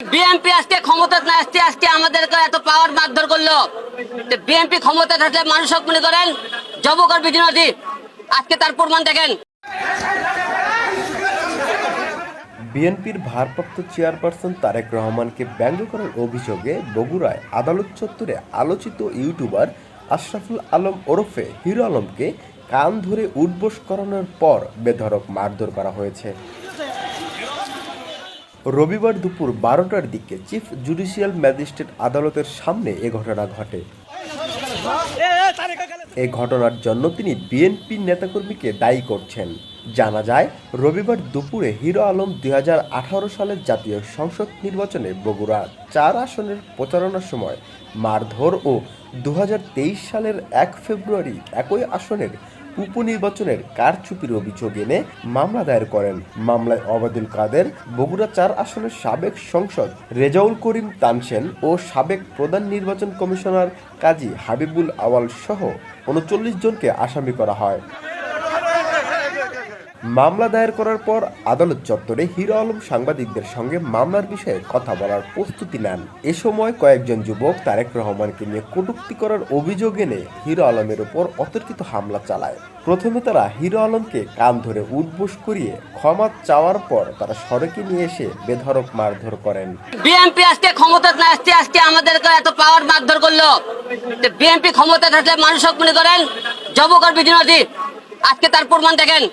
BNP আজকে ক্ষমতা না আসতে আজকে আমাদেরকে এত পাওয়ার মারধর করল। বিএনপি ক্ষমতা থাকলে মানুষ মনে করেন জবকর বিজনদী আজকে তার প্রমাণ দেখেন। বিএনপির ভারপ্রাপ্ত চেয়ারপারসন তারেক রহমানকে ব্যঙ্গ করার অভিযোগে বগুড়ায় আদালত চত্বরে আলোচিত ইউটিউবার আশরাফুল আলম ওরফে হিরো আলমকে কান ধরে উঠবোস করানোর পর বেধড়ক মারধর করা হয়েছে। রবিবার দুপুর বারোটার দিকে চিফ জুডিশিয়াল ম্যাজিস্ট্রেট আদালতের সামনে এ ঘটনা ঘটে। এই ঘটনার জন্য তিনি বিএনপি নেতাকর্মীকে দায়ী করছেন। জানা যায়, রবিবার দুপুরে হিরো আলম দুই হাজার আঠারো সালের জাতীয় সংসদ নির্বাচনে বগুড়া চার আসনের প্রচারণার সময় মারধর ও দু হাজার তেইশ সালের এক ফেব্রুয়ারি একই আসনের উপনির্বাচনের কারচুপির অভিযোগ এনে মামলা দায়ের করেন। মামলায় অবাদুল কাদের, বগুড়া চার আসনের সাবেক সংসদ রেজাউল করিম তানসেন ও সাবেক প্রধান নির্বাচন কমিশনার কাজী হাবিবুল আওয়াল সহ উনচল্লিশ জনকে আসামি করা হয়। মামলা দায়ের করার পর আদালত চত্বরে হিরো আলম সাংবাদিকদের সঙ্গে মামলার বিষয়ে কথা বলার প্রস্তুতি নেন। এ সময় কয়েকজন যুবক তারেক রহমানকে নিয়ে কটুক্তি করার অভিযোগ এনে হিরো আলমের ওপর অতর্কিত হামলা চালায়। প্রথমে তারা হিরো আলমকে কান ধরে উঠবোস করিয়ে ক্ষমা চাওয়ার পর তারা সড়কে নিয়ে এসে বেধরক মারধর করেন। বিএনপি আজকে ক্ষমতা না আসতে আজকে আমাদেরকে এত পাওয়ার মারধর করল। বিএনপি ক্ষমতা থাকলে মানুষ মনে করেন? জবকর বিজনদী আজকে তার প্রমাণ দেখেন।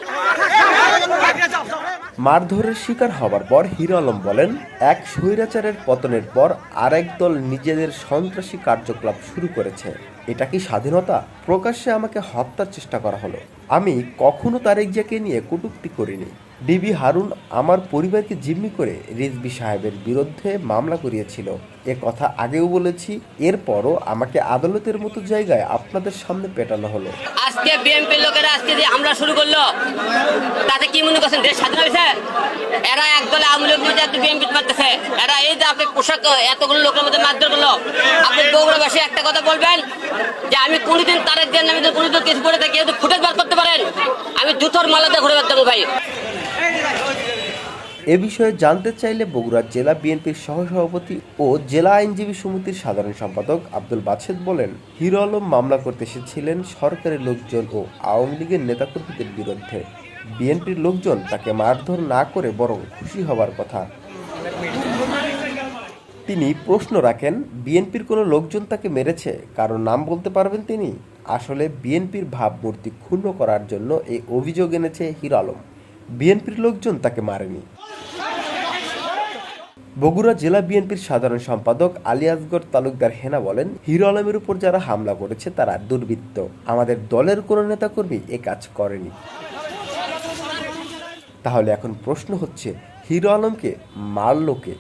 মারধরের শিকার হবার পর হিরো আলম বলেন, এক স্বৈরাচারের পতনের পর আরেক দল নিজেদের সন্ত্রাসী কার্যকলাপ শুরু করেছে। এটা কি স্বাধীনতা? প্রকাশ্যে আমাকে হত্যার চেষ্টা করা হলো। আমি কখনো তারেক জিয়াকে নিয়ে কটুক্তি করিনি। ডিবি হারুন আমার পরিবারকে জিম্মি করে রিজবি সাহেবের বিরুদ্ধে মামলা করিয়েছিল। এ কথা আগেও বলেছি, এরপরও আমাকে আদালতের মতো জায়গায় আপনাদের সামনে পেটানো হলো। আজকে বিএনপির লোকেরা আজকে যে হামলা শুরু করল, তাতে কি মনে করছেন দেশ স্বাধীন হয়েছে এরা একদলে আওয়ামী লীগ মধ্যে একটু বিএনপি মারতেছে। এরা এই যে আপনি পোশাক, এতগুলো লোকের মধ্যে মারধর করল। আপনি বগুড়াবাসী একটা কথা বলবেন, যে আমি কোনোদিন তারেক দেন আমি তো কোনোদিন কিছু করে থাকি ফুটেজ বার করতে পারেন। আমি জুতোর মালাতে ঘুরে বেড়াতাম ভাই। এ বিষয়ে জানতে চাইলে বগুড়া জেলা বিএনপির সহসভাপতি ও জেলা আইনজীবী সমিতির সাধারণ সম্পাদক আব্দুল বাছেদ বলেন, হিরো আলম মামলা করতে এসেছিলেন সরকারি লোকজন ও আওয়ামী লীগের নেতাকর্মীদের বিরুদ্ধে। বিএনপির লোকজন তাকে মারধর না করে বরং খুশি হবার কথা। তিনি প্রশ্ন রাখেন, বিএনপির কোনো লোকজন তাকে মেরেছে? কারও নাম বলতে পারবেন তিনি? আসলে বিএনপির ভাবমূর্তি ক্ষুণ্ণ করার জন্য এই অভিযোগ এনেছে হিরো আলম। বিএনপির লোকজন তাকে মারেনি। বগুড়া জেলা বিএনপির সাধারণ সম্পাদক আলী আসগর তালুকদার হেনা বলেন, হিরো আলমের উপর যারা হামলা করেছে তারা দুর্বৃত্ত। আমাদের দলের কোনো নেতাকর্মী এ কাজ করেনি। তাহলে এখন প্রশ্ন হচ্ছে, হিরো আলমকে মারল কে?